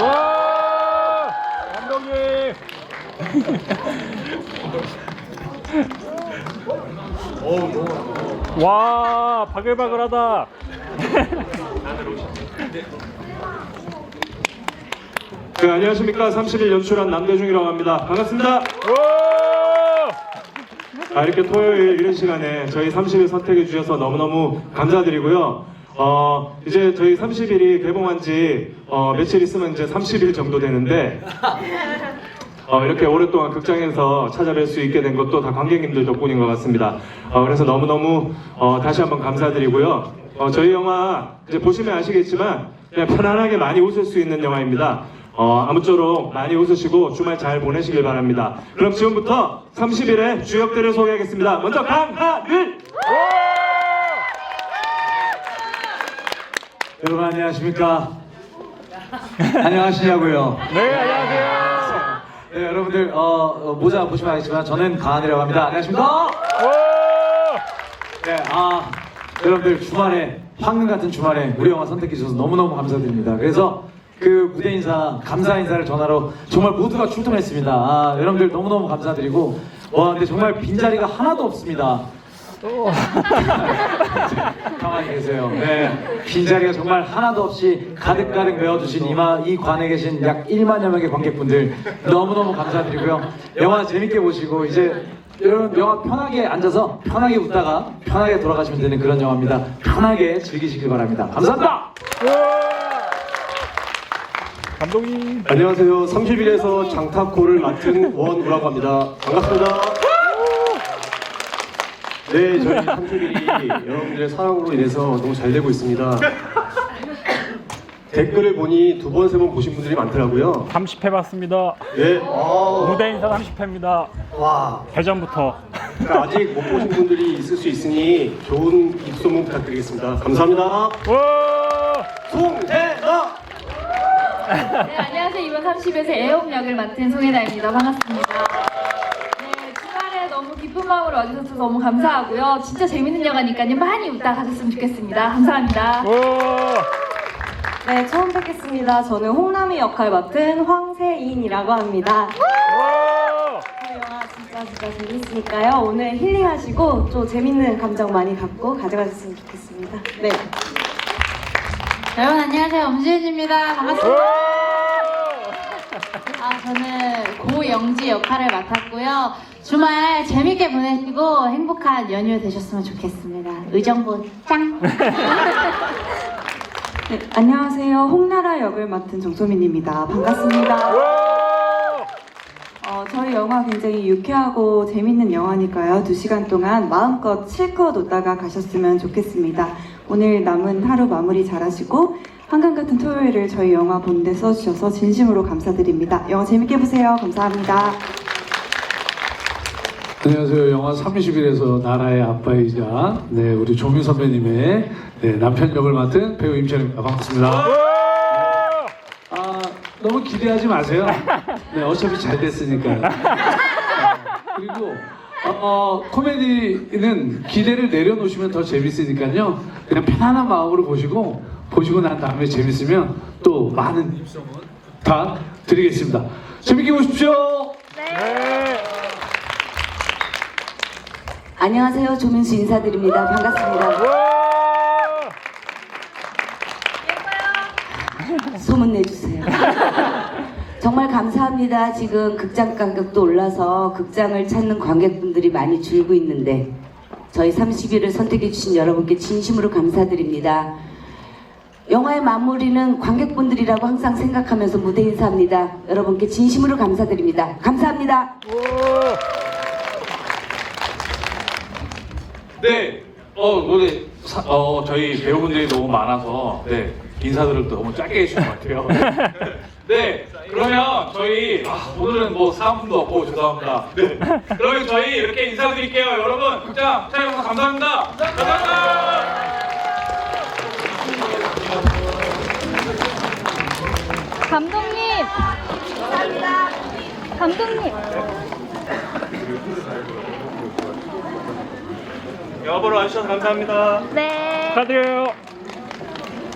와! 감독님! 와, 바글바글하다. 네, 안녕하십니까. 30일 연출한 남대중이라고 합니다. 반갑습니다. 와! 아, 이렇게 토요일 이런 시간에 저희 30일 선택해 주셔서 너무너무 감사드리고요. 어, 이제 저희 30일이 개봉한 지 어, 며칠 있으면 이제 30일 정도 되는데 어, 이렇게 오랫동안 극장에서 찾아뵐 수 있게 된 것도 다 관객님들 덕분인 것 같습니다. 어, 그래서 너무너무 어, 다시 한번 감사드리고요. 어, 저희 영화 이제 보시면 아시겠지만 그냥 편안하게 많이 웃을 수 있는 영화입니다. 어, 아무쪼록 많이 웃으시고 주말 잘 보내시길 바랍니다. 그럼 지금부터 30일의 주역들을 소개하겠습니다. 먼저 강하늘! 여러분 안녕하십니까? 안녕하시냐고요? 네, 안녕하세요. 네, 여러분들 어, 어, 모자 보시면 알겠지만 저는 강한이라고 합니다. 안녕하십니까? 와! 네, 아 여러분들 주말에 황금 같은 주말에 우리 영화 선택해 주셔서 너무너무 감사드립니다. 그래서 그 무대 인사, 감사 인사를 전하러 정말 모두가 출동했습니다. 아, 여러분들 너무너무 감사드리고 와 근데 정말 빈 자리가 하나도 없습니다. 가만히 계세요. 네. 빈자리가 정말 하나도 없이 가득가득 메워주신 이마, 이 관에 계신 약 1만여 명의 관객분들 너무너무 감사드리고요. 영화 재밌게 보시고 이제 여러분 영화 편하게 앉아서 편하게 웃다가 편하게 돌아가시면 되는 그런 영화입니다. 편하게 즐기시길 바랍니다. 감사합니다. 와! 감독님. 안녕하세요. 30일에서 장타코를 맡은 원우라고 합니다. 반갑습니다. 네, 저희 30일이 여러분들의 사랑으로 인해서 너무 잘 되고 있습니다. 댓글을 보니 두 번, 세 번 보신 분들이 많더라고요. 30회 봤습니다. 네, 무대 인사 30회입니다. 와, 대전부터. 그러니까 아직 못 보신 분들이 있을 수 있으니 좋은 입소문 부탁드리겠습니다. 감사합니다. 와! 송혜나! 네, 안녕하세요. 이번 30에서 애옥 역을 맡은 송혜나입니다. 반갑습니다. 네, 기쁜 마음으로 와주셔서 너무 감사하고요. 진짜 재밌는 영화니까요. 많이 웃다 가셨으면 좋겠습니다. 감사합니다. 와! 네, 처음 뵙겠습니다. 저는 홍남이 역할 맡은 황세인이라고 합니다. 와! 이 영화 진짜 진짜 재밌으니까요. 오늘 힐링하시고 또 재밌는 감정 많이 갖고 가져가셨으면 좋겠습니다. 네. 여러분 안녕하세요. 엄지윤입니다. 반갑습니다. 와! 아, 저는 고영지 역할을 맡았고요. 주말 재밌게 보내시고 행복한 연휴 되셨으면 좋겠습니다. 의정부 짱! 네, 안녕하세요. 홍나라 역을 맡은 정소민입니다. 반갑습니다. 와! 어, 저희 영화 굉장히 유쾌하고 재밌는 영화니까요. 두 시간 동안 마음껏 실컷 웃다가 가셨으면 좋겠습니다. 오늘 남은 하루 마무리 잘하시고 한강 같은 토요일을 저희 영화 보는데 써주셔서 진심으로 감사드립니다. 영화 재밌게 보세요. 감사합니다. 안녕하세요. 영화 30일에서 나라의 아빠이자 네, 우리 조민 선배님의 네, 남편 역을 맡은 배우 임찬입니다. 반갑습니다. 와! 아, 너무 기대하지 마세요. 네, 어차피 잘 됐으니까요. 네, 그리고 어, 어, 코미디는 기대를 내려놓으시면 더 재밌으니까요. 그냥 편안한 마음으로 보시고 보시고 난 다음에 재밌으면 또 많은 입소문 다 드리겠습니다. 재밌게 보십시오. 네. 안녕하세요. 조민수 인사드립니다. 반갑습니다. 와! 소문 내주세요. 정말 감사합니다. 지금 극장 가격도 올라서 극장을 찾는 관객분들이 많이 줄고 있는데 저희 30일을 선택해 주신 여러분께 진심으로 감사드립니다. 영화의 마무리는 관객분들이라고 항상 생각하면서 무대 인사합니다. 여러분께 진심으로 감사드립니다. 감사합니다. 네, 어, 오늘 사- 어, 저희 배우분들이 너무 많아서 네, 인사들을 또 너무 짧게 해주신 것 같아요. 네, 그러면 저희 아, 오늘은 뭐 사은품도 없고 죄송합니다. 네, 그러면 저희 이렇게 인사드릴게요. 여러분, 극장 촬영 감사합니다. 감사합니다. 감독님! 감독님! 영화 보러 와주셔서 감사합니다. 네. 축하드려요.